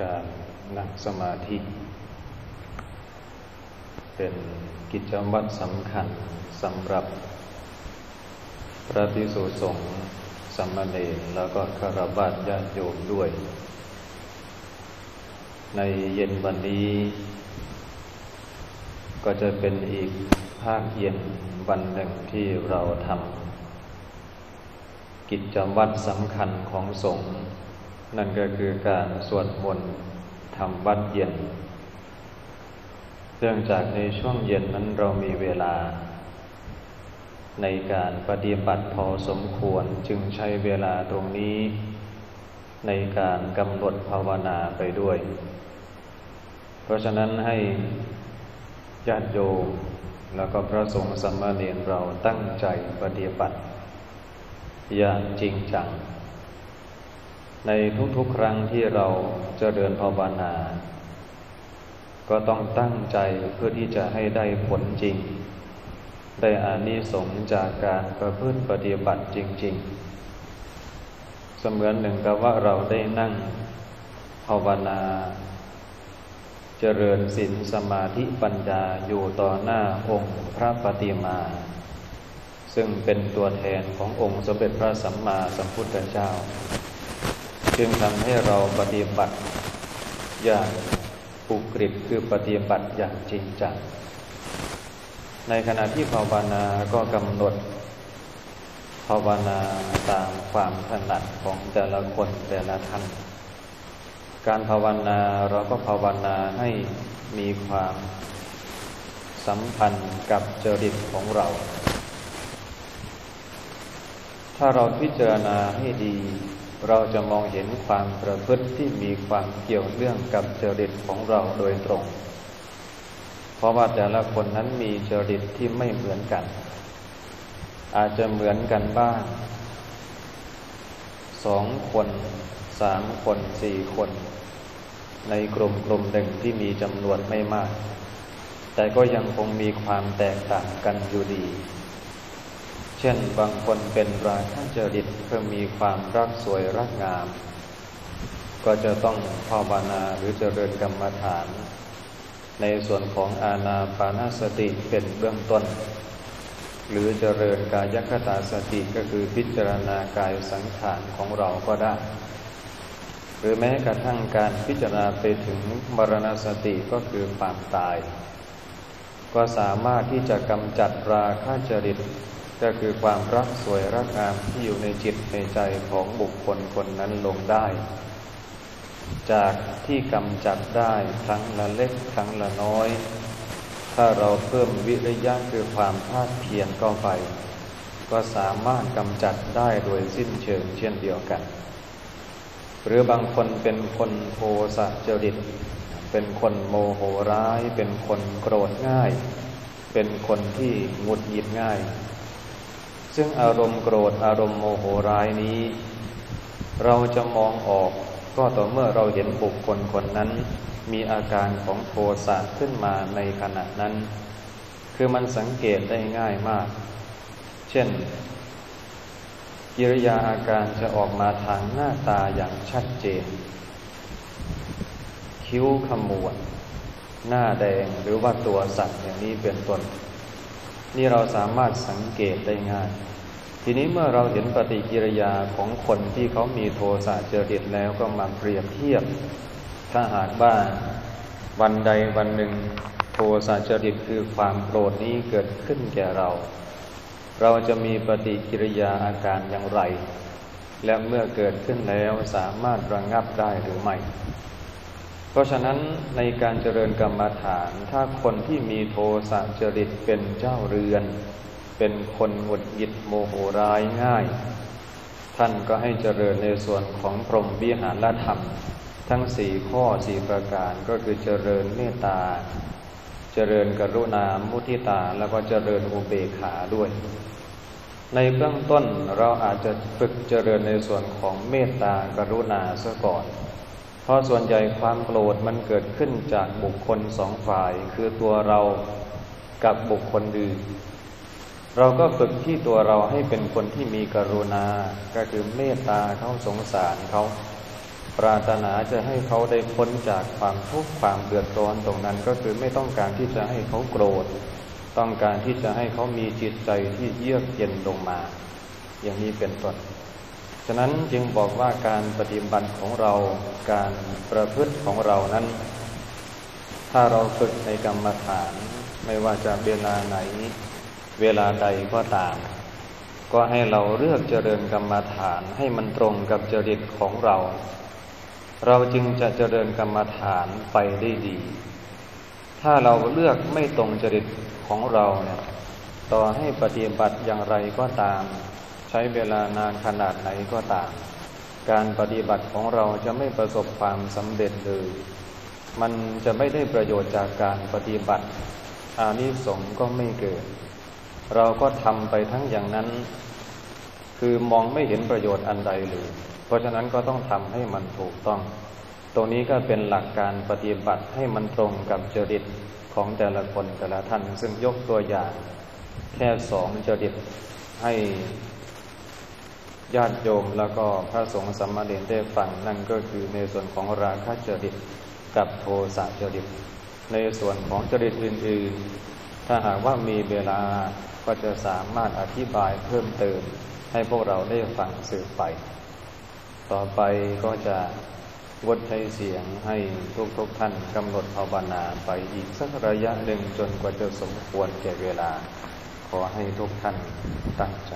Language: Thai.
การนั่งสมาธิ เป็นกิจวัตรสำคัญสำหรับ พระภิกษุสงฆ์สามเณรแล้วก็คารวะญาติโยมด้วย ในเย็นวันนี้ ก็จะเป็นอีกภาคเย็นวันหนึ่งที่เราทำกิจวัตรสำคัญของสงฆ์ นั่นก็คือการสวดมนต์ทำวัดเย็น เนื่องจากในช่วงเย็นนั้นเรามีเวลา ในการปฏิบัติพอสมควรจึงใช้เวลาตรงนี้ ในการกำหนดภาวนาไปด้วย เพราะฉะนั้นให้ญาติโยมแล้วก็พระสงฆ์สมณเณรเราตั้งใจปฏิบัติ อย่างจริงจัง ในทุกๆครั้งที่เราจเจริญภาวนา ก็ต้องตั้งใจเพื่อที่จะให้ได้ผลจริง ได้อานิสงส์จากการประพฤติปฏิบัติจริง ๆ เสมือนหนึ่งกับว่าเราได้นั่งภาวนาเจริญศีลสมาธิปัญญาอยู่ต่อหน้าองค์พระปฏิมา ซึ่งเป็นตัวแทนขององค์สมเด็จพระสัมมาสัมพุทธเจ้า จึงทำให้เราปฏิบัติอย่างอุกฤษคือปฏิบัติอย่างจริงจัง ในขณะที่ภาวนาก็กำหนด ภาวนาตามความถนัดของแต่ละคนแต่ละท่าน การภาวนาเราก็ภาวนาให้มีความสัมพันธ์กับจริตของเรา ถ้าเราพิจารณาให้ดี เราจะมองเห็นความประพฤติที่มีความเกี่ยวเนื่องกับจริตของเราโดยตรง เพราะว่าแต่ละคนนั้นมีจริตที่ไม่เหมือนกัน อาจจะเหมือนกันบ้างสองคนสามคนสี่คน ในกลุ่มกลุ่มหนึ่งที่มีจำนวนไม่มาก แต่ก็ยังคงมีความแตกต่างกันอยู่ดี เช่นบางคนเป็นราคะจริตเพื่อมีความรักสวยรักงาม ก็จะต้องภาวนาหรือเจริญกรรมฐาน ในส่วนของอาณาปานาสติเป็นเบื้องต้น หรือเจริญกายคตาสติก็คือพิจารณากายสังขารของเราก็ได้ หรือแม้กระทั่งการพิจารณาไปถึงมรณสติก็คือความตาย ก็สามารถที่จะกำจัดราคะจริต ก็คือความรักสวยรักงามที่อยู่ในจิตในใจของบุคคลคนนั้นลงได้ จากที่กำจัดได้ครั้งละเล็กครั้งละน้อย ถ้าเราเพิ่มวิริยะคือความภาคเพียรเข้าไป ก็สามารถกำจัดได้โดยสิ้นเชิงเช่นเดียวกัน หรือบางคนเป็นคนโทสะจริต เป็นคนโมโหร้าย เป็นคนโกรธง่าย เป็นคนที่หงุดหงิดง่าย ซึ่งอารมณ์โกรธอารมณ์โมโหร้ายนี้ เราจะมองออกก็ต่อเมื่อเราเห็นบุคคลคนนั้น มีอาการของโทสะขึ้นมาในขณะนั้น คือมันสังเกตได้ง่ายมาก เช่น กิริยาอาการจะออกมาทางหน้าตาอย่างชัดเจน คิ้วขมวดหน้าแดงหรือว่าตัวสั่นอย่างนี้เป็นต้น นี่เราสามารถสังเกตได้ง่าย ทีนี้เมื่อเราเห็นปฏิกิริยาของคนที่เขามีโทสะเจริตแล้วก็มาเปรียบเทียบ ถ้าหากว่าวันใดวันหนึ่งโทสะจริตคือความโกรธนี้เกิดขึ้นแก่เรา เราจะมีปฏิกิริยาอาการอย่างไร และเมื่อเกิดขึ้นแล้วสามารถระงงับได้หรือไม่ เพราะฉะนั้นในการเจริญกรรมฐาน ถ้าคนที่มีโทสะจริตเป็นเจ้าเรือน เป็นคนหงุดหงิดโมโหร้ายง่าย ท่านก็ให้เจริญในส่วนของพรหมวิหารธรรม ทั้งสี่ข้อสี่ประการก็คือเจริญเมตตา เจริญกรุณามุทิตาแล้วก็เจริญอุเบกขาด้วย ในเบื้องต้นเราอาจจะฝึกเจริญในส่วนของเมตตากรุณาซะก่อน ราะส่วนใหญ่ความโกรธมันเกิดขึ้นจากบุคคลสองฝ่าย คือตัวเรากับบุคคลอื่น เราก็ฝึกที่ตัวเราให้เป็นคนที่มีกรุณา ก็คือเมตตาเขาสงสารเขาปรารถนาจะให้เขาได้พ้นจากความทุกข์ความเดือดร้อนตรงนั้น ก็คือไม่ต้องการที่จะให้เขาโกรธ ต้องการที่จะให้เขามีจิตใจที่เยือกเย็นลงมา อย่างนี้เป็นต้นะนั้นจึงบอกว่าการปฏิบัติของเราการประพฤติของเรานั้น ถ้าเราฝึกในกรรมฐาน ไม่ว่าจะเวลาไหน เวลาใดก็ตาม ก็ให้เราเลือกเจริญกรรมฐานให้มันตรงกับจริตของเรา เราจึงจะเจริญกรรมฐานไปได้ดี ถ้าเราเลือกไม่ตรงจริตของเราเนี่ยต่อให้ปฏิบัติอย่างไรก็ตาม ใช้เวลานานขนาดไหนก็ตาม การปฏิบัติของเราจะไม่ประสบความสำเร็จเลย มันจะไม่ได้ประโยชน์จากการปฏิบัติ อานิสงส์ก็ไม่เกิด เราก็ทำไปทั้งอย่างนั้น คือมองไม่เห็นประโยชน์อันใดเลย เพราะฉะนั้นก็ต้องทำให้มันถูกต้อง ตรงนี้ก็เป็นหลักการปฏิบัติให้มันตรงกับจริตของแต่ละคนแต่ละท่าน ซึ่งยกตัวอย่าง แค่สองจริตให้ ญาติโยมแล้วก็พระสงฆ์สัมมาเดนได้ฟังนั่นก็คือในส่วนของราคะจริตกับโทสะจริต ในส่วนของจริตอื่น ๆ ถ้าหากว่ามีเวลาก็จะสามารถอธิบายเพิ่มเติม ให้พวกเราได้ฟังสืบไป ต่อไปก็จะงดใช้เสียงให้ทุกๆทท่านกำหนดภาวนาไปอีกสักระยะหนึ่งจนกว่าจะสมควรแก่เวลา ขอให้ทุกท่านตั้งใจ